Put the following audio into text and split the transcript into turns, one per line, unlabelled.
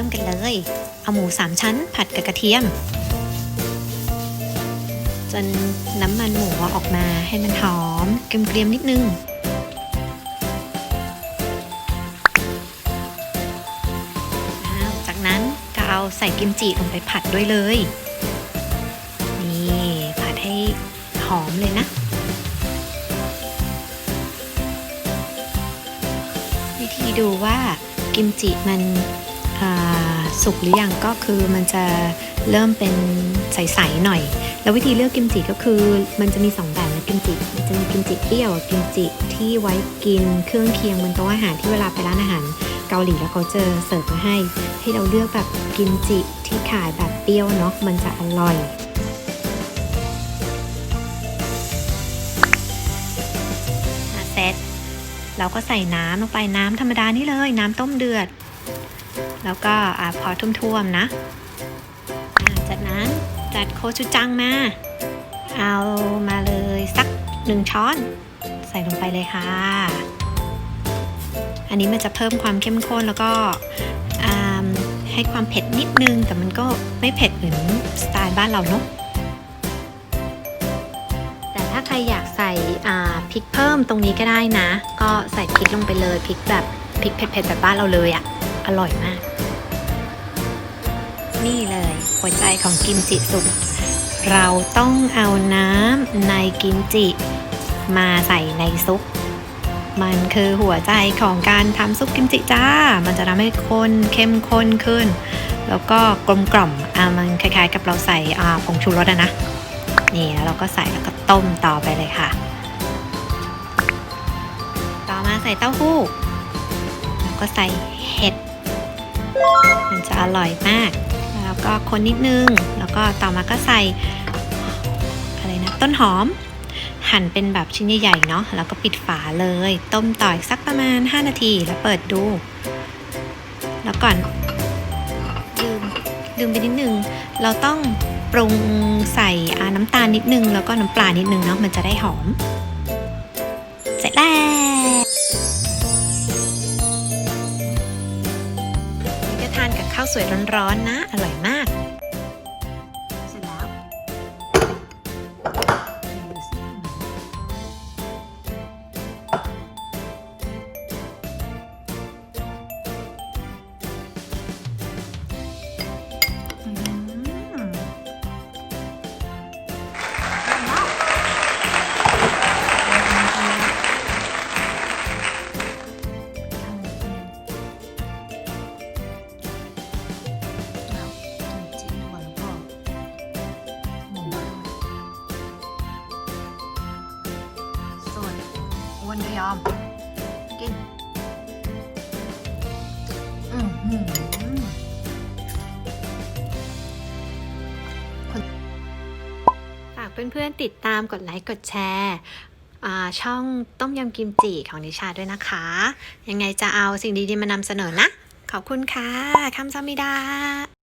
ต้มกันเลย เอาหมูสามชั้นผัดกับกระเทียม จนน้ำมันหมูออกมาให้มันหอมเกรียมๆนิดนึงจากนั้นก็เอาใส่กิมจิลงไปผัดด้วยเลย นี่ผัดให้หอมเลยนะวิธีดูว่ากิมจิมัน สุกหรือยังก็คือมันจะเริ่มเป็นใสๆหน่อย แล้ววิธีเลือกกิมจิก็คือ มันจะมีสองแบบนะกิมจิมันจะมีกิมจิเปรี้ยวกิมจิที่ไว้กินเครื่องเคียงบนโต๊ะอาหารที่เวลาไปร้านอาหารเกาหลีแล้วเขาจะเสิร์ฟมาให้ ให้เราเลือกแบบกิมจิที่ขายแบบเปรี้ยวเนาะมันจะอร่อยเสร็จเราก็ใส่น้ำลงไปน้ำธรรมดานี่เลย น้ำต้มเดือด แล้วก็อพอท่วมๆนะจากนั้นจัดโคชูจังมา เอามาเลยสักหนึ่งช้อน ใส่ลงไปเลยค่ะ อันนี้มันจะเพิ่มความเข้มข้นแล้วก็ให้ความเผ็ดนิดนึง แต่มันก็ไม่เผ็ดเหมือนสไตล์บ้านเราเนาะแต่ถ้าใครอยากใส่พริกเพิ่มตรงนี้ก็ได้นะ ก็ใส่พริกลงไปเลยพริกแบบพริกเผ็ดๆแบบบ้านเราเลยอะ่ะ อร่อยมาก นี่เลยหัวใจของกิมจิสุก เราต้องเอาน้ำในกิมจิ มาใส่ในซุป มันคือหัวใจของการทำซุปกิมจิจ้า มันจะทำให้ข้นเข้มข้นขึ้น แล้วก็กลมกล่อมอะมันคล้ายๆ กับเราใส่ผงชูรสอะนะ นี่แล้วเราก็ใส่แล้วก็ต้มต่อไปเลยค่ะ ต่อมาใส่เต้าหู้แล้วก็ใส่เห็ด มันจะอร่อยมาก แล้วก็คนนิดนึง แล้วก็ต่อมาก็ใส่อะไรนะต้นหอม หั่นเป็นแบบชิ้นใหญ่ๆเนาะ แล้วก็ปิดฝาเลย ต้มต่ออีกสักประมาณ 5 นาทีแล้วเปิดดู แล้วก่อนลืมลืมไปนิดนึง เราต้องปรุงใส่น้ำตาลนิดนึง แล้วก็น้ำปลานิดนึงเนาะ มันจะได้หอม เสร็จแล้ว ข้าวสวยร้อนๆนะอร่อยมาก อ้วนก็ยอม กิน อือหือฝากเพื่อนๆติดตามกดไลค์กดแชร์ช่องต้มยำกิมจิของนิชาด้วยนะคะ ยังไงจะเอาสิ่งดีๆมานำเสนอนะ ขอบคุณค่ะคำซามิดา